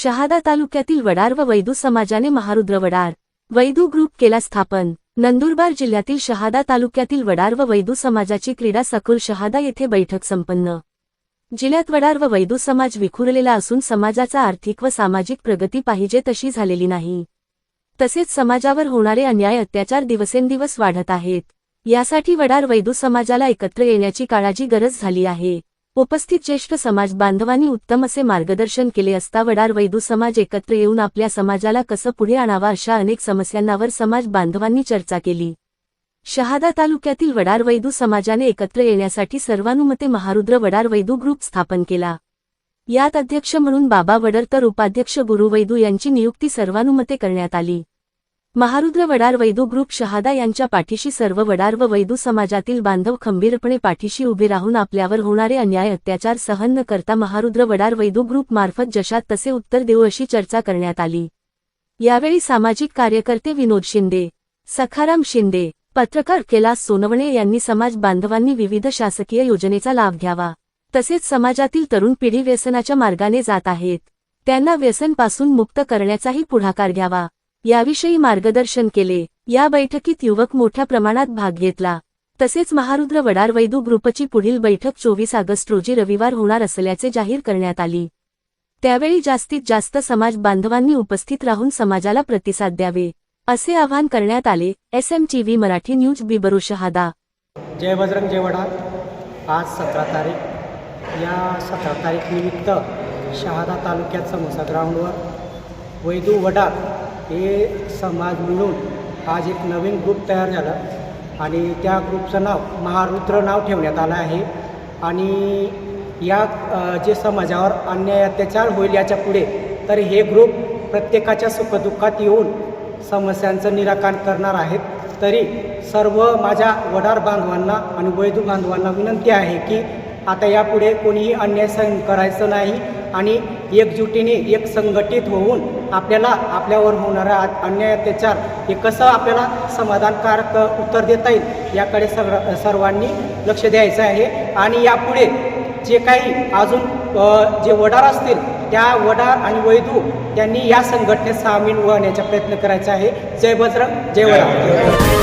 शहादा तालुक्यातील वडार व वैदू समाजाने महारुद्र वडार वैदू ग्रुप केला स्थापन. नंदुरबार जिल्ह्यातील शहादा तालुक्यातील वडार व वैदू समाजाची क्रीडा सकुल शहादा येथे बैठक संपन्न. जिल्ह्यात वडार व वैदू समाज विखुरलेला असून समाजाचा आर्थिक व सामाजिक प्रगती पाहिजे तशी झालेली नाही. तसेच समाजावर होणारे अन्याय अत्याचार दिवसेंदिवस वाढत आहेत. यासाठी वडार वैदू समाजाला एकत्र येण्याची काळाची गरज झाली आहे. उपस्थित ज्येष्ठ समाज बांधवांनी उत्तम असे मार्गदर्शन केले असता वडार वैदू समाज एकत्र येऊन आपल्या समाजाला कसं पुढे आणावा अशा अनेक समस्यांवर समाज बांधवांनी चर्चा केली. शहादा तालुक्यातील वडार वैदू समाजाने एकत्र येण्यासाठी सर्वानुमते महारुद्र वडार वैदू ग्रुप स्थापन केला. यात अध्यक्ष म्हणून बाबा वडर तर उपाध्यक्ष गुरुवैदू यांची नियुक्ती सर्वानुमते करण्यात आली. महारुद्र वडार वैदू ग्रुप शहादा यांच्या पाठीशी सर्व वडार व वैदू समाजातील बांधव खंबीरपणे पाठीशी उभे राहून आपल्यावर होणारे अन्याय अत्याचार सहन न करता महारुद्र वडार वैदू ग्रुप मार्फत जशात तसे उत्तर देऊ अशी चर्चा करण्यात आली. यावेळी सामाजिक कार्यकर्ते विनोद शिंदे सखाराम शिंदे पत्रकार कैलास सोनवणे यांनी समाज बांधवांनी विविध शासकीय योजनेचा लाभ घ्यावा. तसेच समाजातील तरुण पिढी व्यसनाच्या मार्गाने जात आहेत. त्यांना व्यसनपासून मुक्त करण्याचाही पुढाकार घ्यावा. याविषयी मार्गदर्शन केले. या बैठकीत युवक मोठ्या प्रमाणात भाग घेतला. तसेच महारुद्र वडार वैदू ग्रुपची पुढील बैठक चोवीस ऑगस्ट रोजी रविवार होणार असल्याचे जाहीर करण्यात आली. त्यावेळी जास्तीत जास्त समाज बांधवांनी उपस्थित राहून समाजाला प्रतिसाद द्यावे असे आवाहन करण्यात आले. S M T V Marathi news बिबरू Shahada. जय बजरंग जय वडार आज सतरा तारीख. या सतरा तारीख निमित्त शहादा तालुक्यात समोसा ग्राउंडवर वैदू वडार हे समाज मिळून आज एक नवीन ग्रुप तयार झालं आणि त्या ग्रुपचं नाव महारुद्र नाव ठेवण्यात आलं आहे. आणि या जे समाजावर अन्याय अत्याचार होईल याच्यापुढे तर हे ग्रुप प्रत्येकाच्या सुखदुःखात येऊन समस्यांचं निराकरण करणार आहेत. तरी सर्व माझ्या वडार बांधवांना आणि वैदू बांधवांना विनंती आहे की आता यापुढे कोणीही अन्याय सहन करायचं नाही आणि एकजुटीने एक संघटित होऊन आपल्याला आपल्यावर होणारा अन्याय अत्याचार हे कसं आपल्याला समाधानकारक उत्तर देता येईल याकडे सर्व सर्वांनी लक्ष द्यायचं आहे. आणि यापुढे जे काही अजून जे वडार असतील त्या वडार आणि वैदू त्यांनी या संघटनेत सामील होण्याचा प्रयत्न करायचा आहे. जय बजरंग जय वडार.